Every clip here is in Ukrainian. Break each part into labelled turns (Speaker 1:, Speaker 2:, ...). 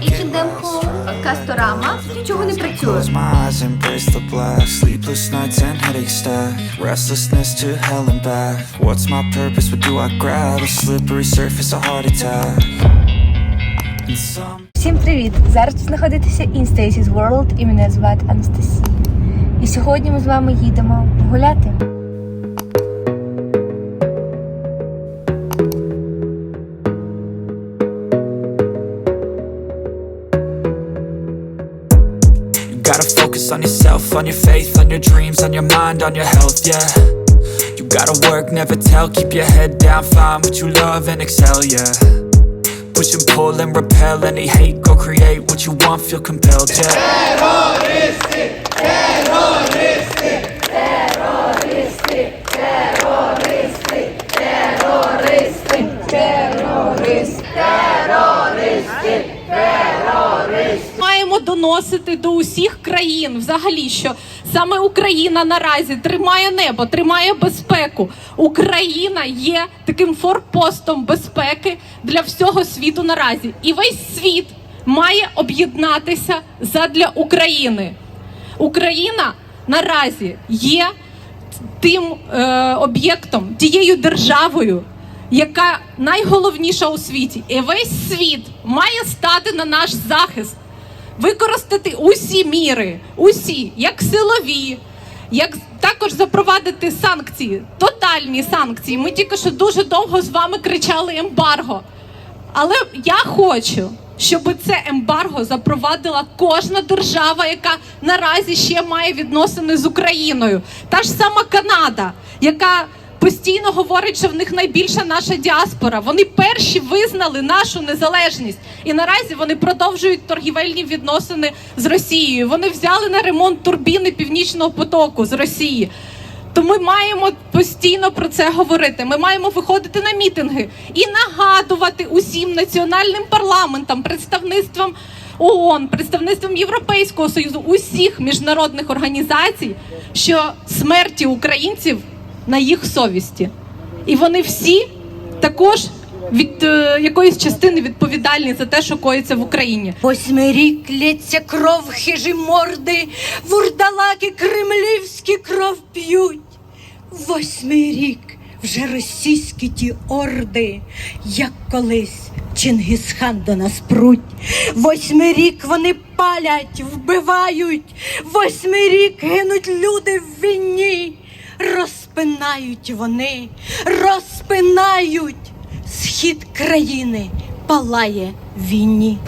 Speaker 1: H&M
Speaker 2: last.
Speaker 1: Home, Касторама, нічого не працює.
Speaker 2: Close my eyes, embrace the blast. Sleepless nights and headache stack. Restlessness to hell and back. What's my purpose? What do I grab? A slippery surface, a heart attack. Some.
Speaker 3: Всім привіт! Зараз ви знаходитеся in Stacy's World і мене звати Анастасія. І сьогодні ми з вами їдемо гуляти.
Speaker 2: Gotta focus on yourself, on your faith, on your dreams, on your mind, on your health, yeah. You gotta work, never tell, keep your head down, find what you love and excel, yeah. Push and pull and repel any hate, go create what you want, feel compelled, yeah.
Speaker 4: Доносити до усіх країн взагалі, що саме Україна наразі тримає небо, тримає безпеку. Україна є таким форпостом безпеки для всього світу наразі. І весь світ має об'єднатися задля України. Україна наразі є тим е, об'єктом, тією державою, яка найголовніша у світі, і весь світ має стати на наш захист, використати усі міри, усі, як силові, як також запровадити санкції, тотальні санкції. Ми тільки що дуже довго з вами кричали ембарго. Але я хочу, щоб це ембарго запровадила кожна держава, яка наразі ще має відносини з Україною. Та ж сама Канада, яка постійно говорить, що в них найбільша наша діаспора. Вони перші визнали нашу незалежність, і наразі вони продовжують торгівельні відносини з Росією. Вони взяли на ремонт турбіни Північного потоку з Росії. То ми маємо постійно про це говорити. Ми маємо виходити на мітинги і нагадувати усім національним парламентам, представництвам ООН, представництвам Європейського союзу, усіх міжнародних організацій, що смерті українців на їх совісті, і вони всі також від е, якоїсь частини відповідальні за те, що коїться в Україні.
Speaker 5: Восьмий рік лється кров, хижі морди, вурдалаки кремлівські кров п'ють. Восьмий рік вже російські ті орди, як колись Чингисхан до нас пруть. Восьмий рік вони палять, вбивають, восьмий рік гинуть люди в війні. Розпинають вони, розпинають. Схід країни палає війні.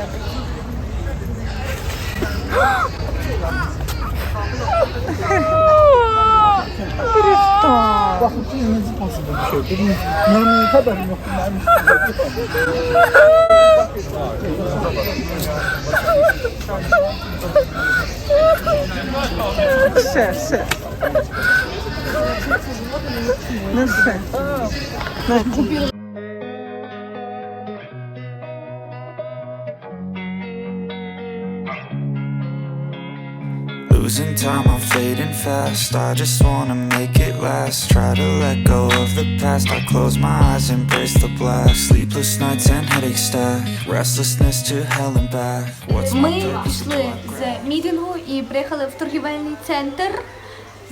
Speaker 2: Losing time, I'm fading fast. I just wanna make it last. Try to let go of the past. I close my eyes, embrace the blast. Sleepless nights and headache stack. Restlessness to hell and back. What's my
Speaker 1: Ми
Speaker 2: purpose?
Speaker 1: пішли з мітингу і приїхали в торгівельний центр.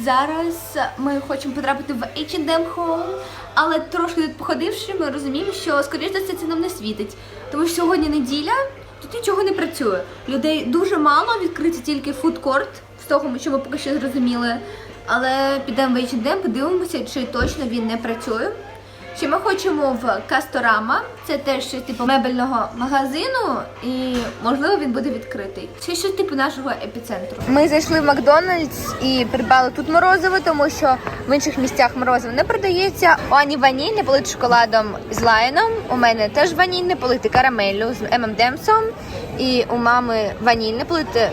Speaker 1: Зараз ми хочемо потрапити в H&M Home, але трошки тут походивши, ми розуміємо, що скоріш за все це нам не світить. Тому що сьогодні неділя, тут нічого не працює. Людей дуже мало, відкритий тільки фудкорт, з того, що ми поки що зрозуміли. Але підемо в H&M, подивимося, чи точно він не працює. Ще ми хочемо в Касторама, це теж щось типу мебельного магазину, і можливо він буде відкритий. Це щось типу нашого епіцентру.
Speaker 3: Ми зайшли в Макдональдс і придбали тут морозиво, тому що в інших місцях морозиво не продається. У Ані ванільне полити шоколадом з лайном. У мене теж ванільне полити карамеллю з ММДемсом. І у мами ванільне полити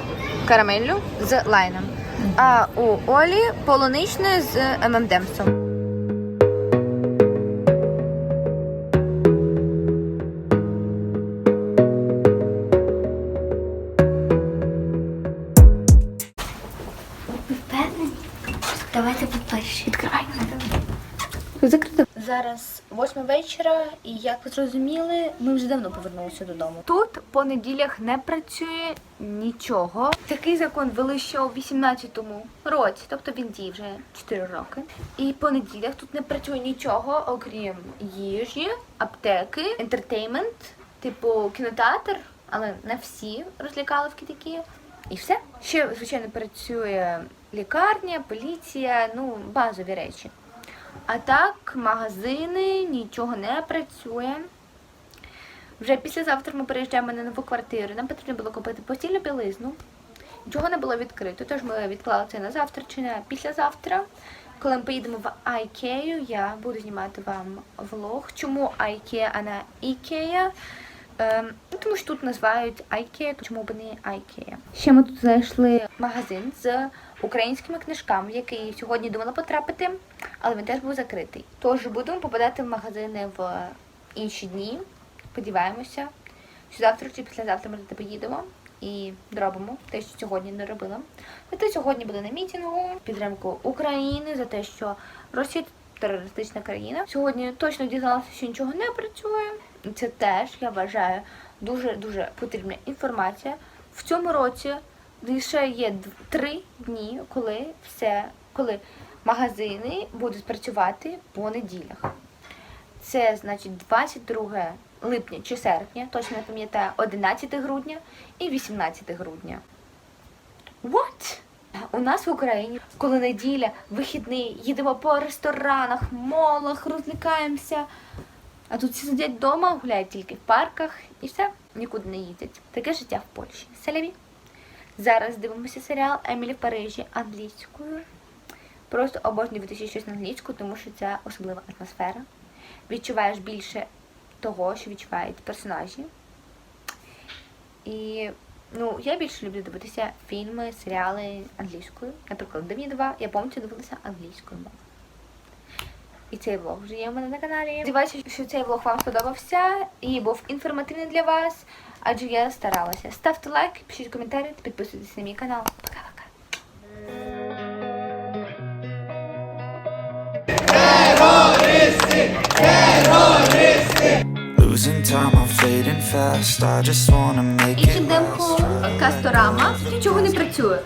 Speaker 3: карамеллю з лайном. А у Олі полуничне з ММДемсом.
Speaker 1: Закрито. Зараз восьма вечора, і як ви зрозуміли, ми вже давно повернулися додому. Тут по неділях не працює нічого. Такий закон ввели ще у 18-му році, тобто він діє вже 4 роки. І по неділях тут не працює нічого, окрім їжі, аптеки, ентертеймент, типу кінотеатр, але не всі розлікаловки такі. І все. Ще, звичайно, працює лікарня, поліція, ну, базові речі. А так, магазини, нічого не працює. Вже післязавтра ми переїжджаємо на нову квартиру. Нам потрібно було купити постільну білизну. Нічого не було відкрито, тож ми відклали це на завтра чи на післязавтра. Коли ми поїдемо в IKEA, я буду знімати вам влог. Чому IKEA, а не IKEA? Ем, ну, тому що тут називають IKEA, то чому б не IKEA. Ще ми тут знайшли магазин з українськими книжками, в який сьогодні думала потрапити, але він теж був закритий. Тож будемо попадати в магазини в інші дні. Сподіваємося, що завтра чи післязавтра ми туди поїдемо і зробимо те, що сьогодні не робила. Зате сьогодні буде на мітингу підтримку України за те, що Росія терористична країна. Сьогодні точно дізналася, що нічого не працює. Це теж я вважаю дуже дуже потрібна інформація. В цьому році лише є три дні, коли все, коли магазини будуть працювати по неділях. Це значить 22 липня чи серпня, точно не пам'ятаю, 11 грудня і 18 грудня. What? У нас в Україні, коли неділя, вихідний, їдемо по ресторанах, молах, розлікаємося. А тут всі сидять вдома, гуляють тільки в парках і все, нікуди не їздять. Таке життя в Польщі. Селяві. Зараз дивимося серіал Емілі в Парижі англійською. Просто обожнюю дивитися щось на англійську, тому що це особлива атмосфера. Відчуваєш більше того, що відчувають персонажі. І ну, я більше люблю дивитися фільми, серіали англійською. Наприклад, 2, я повністю дивилася англійською мовою. І цей влог вже є у мене на каналі. Сподіваюся, що цей влог вам сподобався і був інформативний для вас, адже я старалася. Ставте лайк, пишіть коментарі та підписуйтесь на мій канал. Пока-пока.
Speaker 2: Losing time, I'm fading fast. I just wanna make it
Speaker 1: H&M Касторама. Нічого не працює.